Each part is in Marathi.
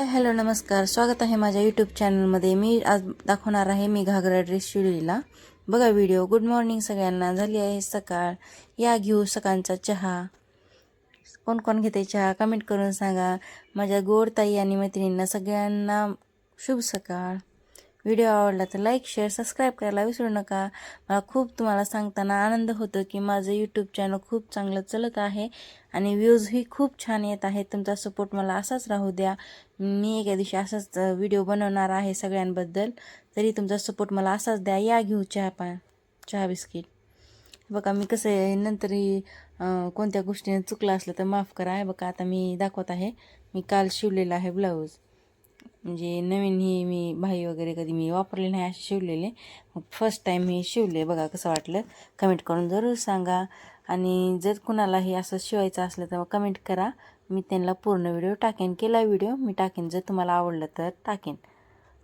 हॅलो नमस्कार. स्वागत आहे माझ्या यूट्यूब चॅनलमध्ये मी आज दाखवणार आहे मी घागरा ड्रेस शिवलेला बघा व्हिडिओ गुड मॉर्निंग सगळ्यांना. झाली आहे सकाळ. या घेऊ सकाळचा चहा. कोण कोण घेते चहा? कमेंट करून सांगा. माझ्या गोड ताई आणि मैत्रिणींना सगळ्यांना शुभ सकाळ. व्हिडिओ आवडला तर लाईक शेअर सबस्क्राईब करायला विसरू नका. मला खूप तुम्हाला सांगताना आनंद होतो की माझं यूट्यूब चॅनल खूप चांगलं चालत आहे आणि व्ह्यूजही खूप छान येत आहे तुमचा सपोर्ट मला असाच राहू द्या. मी एका दिवशी असाच व्हिडिओ बनवणार आहे सगळ्यांबद्दल. तरी तुमचा सपोर्ट मला असाच द्या. या घेऊ चहा पा चहा बिस्किट. बघा मी कसं आहे नंतरही कोणत्या गोष्टीने चुकलं असलं तर माफ करा. आहे बघा आता मी दाखवत आहे. मी काल शिवलेला आहे ब्लाऊज म्हणजे नवीन ही मी भाई वगैरे कधी मी वापरले नाही असे शिवलेले. मग फर्स्ट टाईम मी शिवले बघा कसं वाटलं. कमेंट करून जरूर सांगा. आणि जर कुणालाही असं शिवायचं असलं तर मग कमेंट करा. मी त्यांना पूर्ण व्हिडिओ टाकेन. केला व्हिडिओ मी टाकेन. जर तुम्हाला आवडलं तर टाकेन.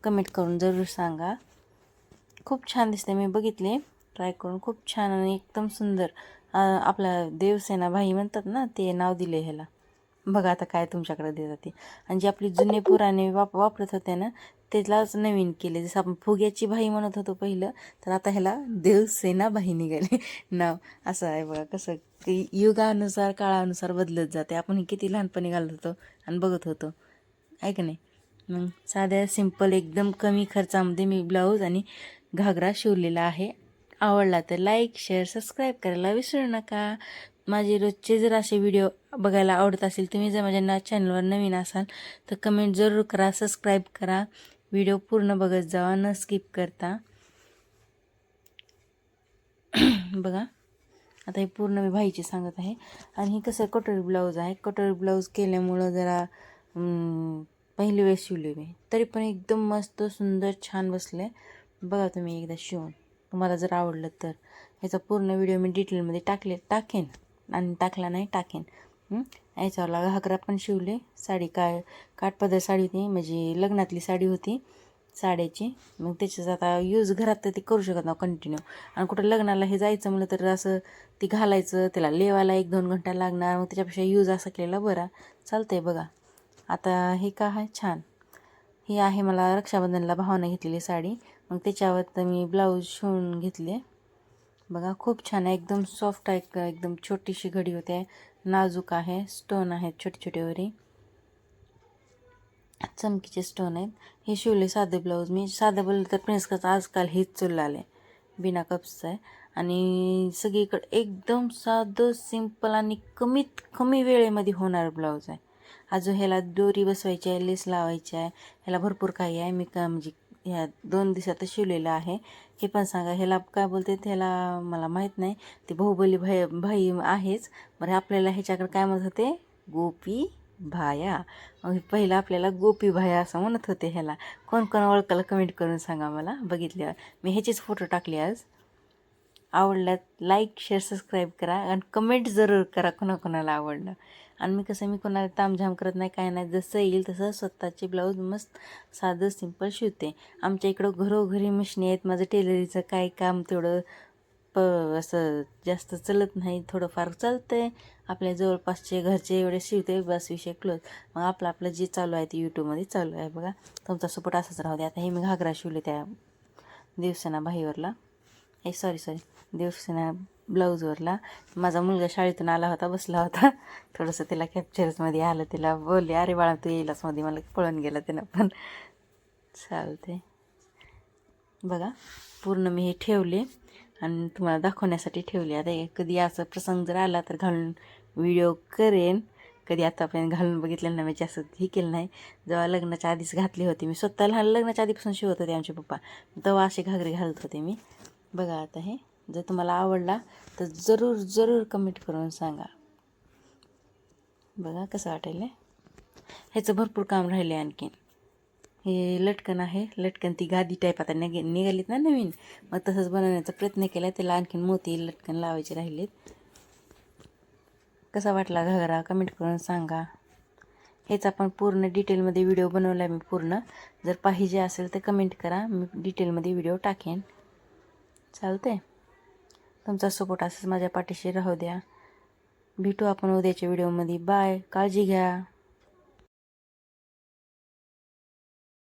कमेंट करून जरूर सांगा. खूप छान दिसते मी बघितले. ट्राय करून खूप छान आणि एकदम सुंदर आपला देवसेना भाई म्हणतात ना ते नाव दिले ह्याला. बघा आता काय तुमच्याकडे देतात ते. आणि जे आपली जुने पुराणे वाप वापरत होते ना त्यालाच नवीन केले. जसं आपण फुग्याची भाई म्हणत होतो पहिलं तर आता ह्याला देवसेना भाई निघाले. नाव असं आहे बघा कसं. की युगानुसार काळानुसार बदलत जाते. आपण किती लहानपणी घालत होतो आणि बघत होतो. आहे का नाही? मग साध्या सिंपल एकदम कमी खर्चामध्ये मी ब्लाऊज आणि घागरा शिवलेला आहे. आवडला तर लाईक शेअर सबस्क्राईब करायला विसरू नका. माझे रोजचे जर असे व्हिडिओ बघायला आवडत असेल तुम्ही जर माझ्या ना चॅनलवर नवीन असाल तर कमेंट जरूर करा सबस्क्राईब करा. व्हिडिओ पूर्ण बघत जावा न स्किप करता. बघा. आता हे पूर्ण मी भाईची सांगत आहे. आणि हे कसं कटोरी ब्लाऊज आहे. कटोरी ब्लाऊज केल्यामुळं जरा पहिली वेळेस शिवले मी. तरी पण एकदम मस्त सुंदर छान बसले. बघा तुम्ही एकदा शिवून. तुम्हाला जर आवडलं तर. ह्याचा पूर्ण व्हिडिओ मी डिटेलमध्ये टाकले टाकेन. आणि टाकला नाही टाकेन. हं? याच्यावरला घागरा पण शिवले. साडी काय काठपदर साडी होती म्हणजे लग्नातली साडी होती साड्याची. मग त्याच्याच आता यूज घरात तर ते करू शकत ना कंटिन्यू आणि कुठं लग्नाला हे जायचं म्हणलं तर असं ती घालायचं त्याला लेवायला एक दोन घंटा लागणार मग त्याच्यापेक्षा यूज असा केलेला बरा. आहे बघा. आता हे का आहे? छान. ही आहे मला रक्षाबंधनला भावानं घेतलेली साडी. मग त्याच्यावर तर मी ब्लाऊज शिवून घेतले. बघा खूप छान आहे. एकदम सॉफ्ट आहे एकदम छोटीशी घडी होते. नाजूक आहे. स्टोन आहेत छोटे छोटे वरी. चमकीचे स्टोन आहेत. हे शिवले साधे ब्लाऊज मी साधं बोललं तर प्रिन्स आजकाल हेच चाललं आले बिना कप्सचं आहे आणि सगळीकडे एकदम साधं सिंपल आणि कमीत कमी वेळेमध्ये होणारं ब्लाऊज आहे. अजून ह्याला दोरी बसवायची आहे लेस लावायची आहे. ह्याला भरपूर काही आहे. मी का म्हणजे ह्या दोन दिवसात शिवलेलं आहे. हे पण सांगा ह्याला काय बोलते ह्याला मला माहीत नाही. ते बाहुबली भाई भाई आहेच बरं आपल्याला ह्याच्याकडे काय म्हणत होते? गोपी भाया. पहिला पहिलं आपल्याला गोपी भाया असं म्हणत होते ह्याला. कोण कोण ओळखाला कमेंट करून सांगा मला. बघितल्यावर. मी ह्याचीच फोटो टाकले आज. आवडल्यात लाईक शेअर सबस्क्राईब करा. आणि कमेंट जरूर करा कोणाकोणाला आवडलं. आणि मी कसं मी कोणाला तामझाम करत नाही काय नाही. जसं येईल तसं स्वतःचे ब्लाऊज मस्त साधं सिंपल शिवते. आमच्या इकडं घरोघरी मशिनी आहेत. माझं टेलरीचं काय काम तेवढं प असं जास्त चलत नाही. थोडंफार चालतं आहे आपल्या जवळपासचे घरचे एवढे शिवते बस विषय क्लोज मग आपलं आपलं जे चालू आहे ते यूट्यूबमध्ये चालू आहे बघा. तुमचा सपोर्ट असाच राहू दे. आता हे मी घागरा शिवले त्या दिवसेना बाहीवरला हे सॉरी सॉरी देवसेना ब्लाऊजवरला. माझा मुलगा शाळेतून आला होता बसला होता. थोडंसं तिला कॅप्चर्समध्ये आलं तिला बोलले अरे बाळा तू येईलच मध्ये. मला पळून गेला त्यानं पण. चालते बघा पूर्ण मी हे ठेवले आणि तुम्हाला दाखवण्यासाठी ठेवले. आता हे कधी असं प्रसंग जर आला तर घालून व्हिडिओ करेन. कधी आतापर्यंत घालून बघितलेलं नाही म्हणजे असं हे केलं नाही. जेव्हा लग्नाच्या आधीच घातली होती मी स्वतः लहान लग्नाच्या आधीपासून शिवत होते आमचे पप्पा. तेव्हा असे घागरे घालत होते मी. बघा आता हे. जर तुम्हाला आवडला तर जरूर जरूर कमेंट करून सांगा. बघा कसं वाटेल ह्याचं भरपूर काम राहिले आणखीन. हे लटकन आहे. लटकन ती गादी टाईप आता निघे निघालीत ना नवीन. मग तसंच बनवण्याचा प्रयत्न केला. त्याला आणखीन मोती लटकन लावायचे राहिलेत. कसा वाटला घागरा? कमेंट करून सांगा. हेच आपण पूर्ण डिटेलमध्ये व्हिडिओ बनवला मी पूर्ण. जर पाहिजे असेल तर कमेंट करा. मी डिटेलमध्ये व्हिडिओ टाकेन. चालते तुमचा सपोर्ट असंच माझ्या पाठीशी राहू द्या. भेटू आपण उद्याच्या व्हिडिओमध्ये बाय काळजी घ्या.